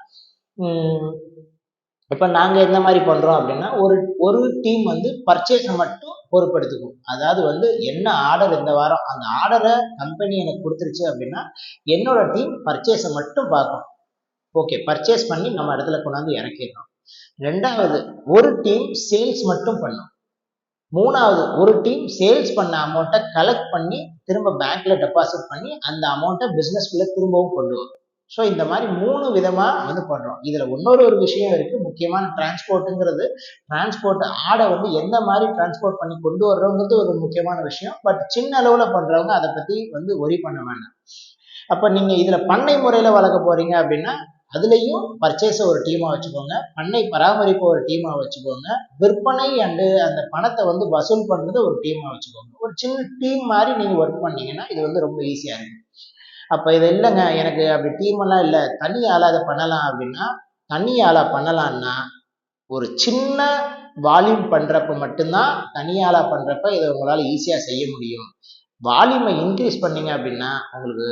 இப்ப நாங்க எந்த மாதிரி பண்றோம் அப்படின்னா ஒரு ஒரு டீம் வந்து பர்ச்சேஸை மட்டும் பொறுப்படுத்துக்கும் அதாவது வந்து என்ன ஆர்டர் இந்த வாரம் அந்த ஆர்டரை கம்பெனி எனக்கு கொடுத்துருச்சு அப்படின்னா என்னோட டீம் பர்ச்சேஸை மட்டும் பார்க்கும். ஓகே பர்ச்சேஸ் பண்ணி நம்ம இடத்துல கொண்டாந்து இறக்கிடுறோம். ரெண்டாவது ஒரு டீம் சேல்ஸ் மட்டும் பண்ணும். மூணாவது ஒரு டீம் சேல்ஸ் பண்ண அமௌண்ட்டை கலெக்ட் பண்ணி திரும்ப பேங்க்ல டெபாசிட் பண்ணி அந்த அமௌண்ட்டை பிஸ்னஸ்குள்ள திரும்பவும் கொண்டு வரும். ஸோ இந்த மாதிரி மூணு விதமா வந்து பண்றோம். இதுல இன்னொரு ஒரு விஷயம் இருக்கு. முக்கியமான டிரான்ஸ்போர்ட்டுங்கிறது டிரான்ஸ்போர்ட் ஆடை வந்து எந்த மாதிரி டிரான்ஸ்போர்ட் பண்ணி கொண்டு வர்றோங்கிறது ஒரு முக்கியமான விஷயம். பட் சின்ன அளவுல பண்றவங்க அதை பத்தி வந்து ஒரி பண்ண வேண்டாம். அப்ப நீங்க இதுல பண்ணை முறையில வளர்க்க போறீங்க அப்படின்னா அதுலேயும் பர்ச்சேஸை ஒரு டீமாக வச்சுக்கோங்க. பண்ணை பராமரிப்பை ஒரு டீமாக வச்சுக்கோங்க. விற்பனை அண்டு அந்த பணத்தை வந்து வசூல் பண்ணுறது ஒரு டீமாக வச்சுக்கோங்க. ஒரு சின்ன டீம் மாதிரி நீங்கள் ஒர்க் பண்ணீங்கன்னா இது வந்து ரொம்ப ஈஸியாக இருக்கும். அப்போ இது இல்லைங்க. எனக்கு அப்படி டீமெல்லாம் இல்லை. தனி ஆளாக அதை பண்ணலாம் அப்படின்னா தனி ஆளாக பண்ணலான்னா ஒரு சின்ன வால்யூம் பண்ணுறப்ப மட்டும்தான் தனியாளாக பண்ணுறப்ப இதை உங்களால் ஈஸியாக செய்ய முடியும். வால்யூமை இன்க்ரீஸ் பண்ணீங்க அப்படின்னா உங்களுக்கு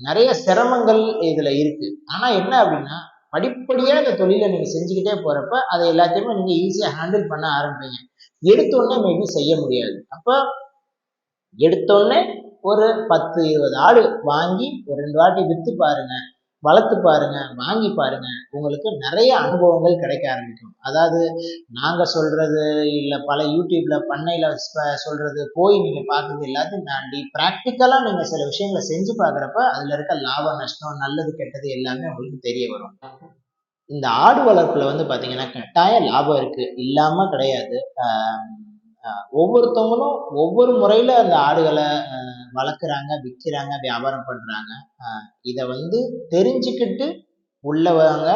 நிறைய சிரமங்கள் இதில் இருக்குது ஆனால் என்ன அப்படின்னா படிப்படியாக இந்த தொழிலை நீங்கள் செஞ்சுக்கிட்டே போகிறப்ப அதை எல்லாத்தையுமே நீங்கள் ஈஸியாக ஹேண்டில் பண்ண ஆரம்பிப்பீங்க எடுத்தோடனே மேபி செய்ய முடியாது. அப்போ எடுத்தோடனே ஒரு பத்து இருபது ஆடு வாங்கி ஒரு ரெண்டு வாட்டி விற்று பாருங்கள் வளர்த்து பாருங்க வாங்கி பாருங்க. உங்களுக்கு நிறைய அனுபவங்கள் கிடைக்க ஆரம்பிக்கும். அதாவது நாங்கள் சொல்றது இல்லை பல யூடியூப்ல பண்ணையில சொல்றது போய் நீங்க பார்க்கறது எல்லாத்தையும் தாண்டி ப்ராக்டிக்கலா நீங்க சில விஷயங்களை செஞ்சு பார்க்குறப்ப அதுல இருக்க லாபம் நஷ்டம் நல்லது கெட்டது எல்லாமே உங்களுக்கு தெரிய வரும். இந்த ஆடு வளர்ப்புல வந்து பாத்தீங்கன்னா கட்டாய லாபம் இருக்கு. இல்லாம கிடையாது. ஒவ்வொருத்தவங்களும் ஒவ்வொரு முறையில அந்த ஆடுகளை வளர்க்குறாங்க விற்கிறாங்க வியாபாரம் பண்றாங்க. இதை வந்து தெரிஞ்சுக்கிட்டு உள்ளவங்க.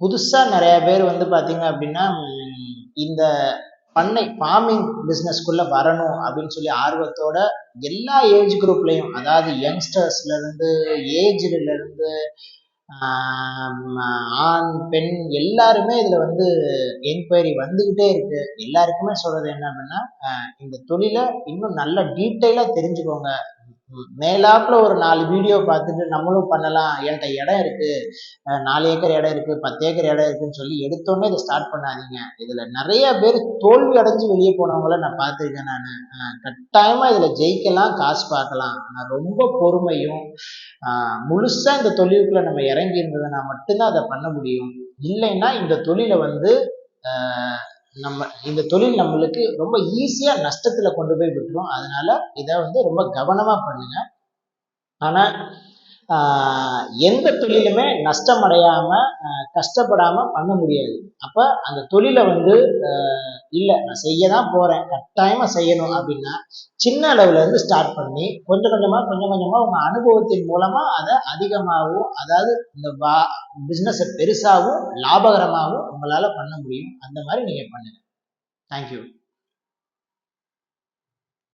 புதுசா நிறைய பேர் வந்து பாத்தீங்க அப்படின்னா இந்த பண்ணை ஃபார்மிங் பிஸ்னஸ்க்குள்ள வரணும் அப்படின்னு சொல்லி ஆர்வத்தோட எல்லா ஏஜ் குரூப்லையும் அதாவது யங்ஸ்டர்ஸ்ல இருந்து ஏஜ்ல இருந்து ஆண் பெண் எல்லாருமே இதுல வந்து என்கொயரி வந்துகிட்டே இருக்கு. எல்லாருக்குமே சொல்றது என்ன அப்படின்னா இந்த தொழிலை இன்னும் நல்ல டீட்டெயிலா தெரிஞ்சுக்கோங்க. மேலாப்புல ஒரு நாலு வீடியோ பார்த்துட்டு நம்மளும் பண்ணலாம். என்கிட்ட இடம் இருக்குது நாலு ஏக்கர் இடம் இருக்குது பத்து ஏக்கர் இடம் இருக்குன்னு சொல்லி எடுத்தோடனே இதை ஸ்டார்ட் பண்ணாதீங்க. இதில் நிறைய பேர் தோல்வி அடைஞ்சு வெளியே போனவங்கள நான் பார்த்துருக்கேன் நான். கட்டாயமாக இதில் ஜெயிக்கலாம் காசு பார்க்கலாம். நான் ரொம்ப பொறுமையும் முழுசாக இந்த தொழிலுக்குள்ளே நம்ம இறங்கி இருந்ததுன்னா மட்டும்தான் அதை பண்ண முடியும். இல்லைன்னா இந்த தொழிலை வந்து நம்ம இந்த தொழில் நம்மளுக்கு ரொம்ப ஈஸியாக நஷ்டத்தில் கொண்டு போய் விட்டுரும். அதனால இதை வந்து ரொம்ப கவனமாக பண்ணுங்க. ஆனால் எந்த தொழிலுமே நஷ்டம் அடையாமல் கஷ்டப்படாமல் பண்ண முடியாது. அப்போ அந்த தொழிலை வந்து இல்லை நான் செய்ய தான் போகிறேன் கட்டாயமாக செய்யணும் அப்படின்னா சின்ன அளவுலேருந்து ஸ்டார்ட் பண்ணி கொஞ்சம் கொஞ்சமாக கொஞ்சம் கொஞ்சமாக உங்கள் அனுபவத்தின் மூலமாக அதை அதிகமாகவும் அதாவது இந்த வா பிஸ்னஸை பெருசாகவும் லாபகரமாகவும் உங்களால் பண்ண முடியும். அந்த மாதிரி நீங்கள் பண்ணுங்கள் தேங்க்யூ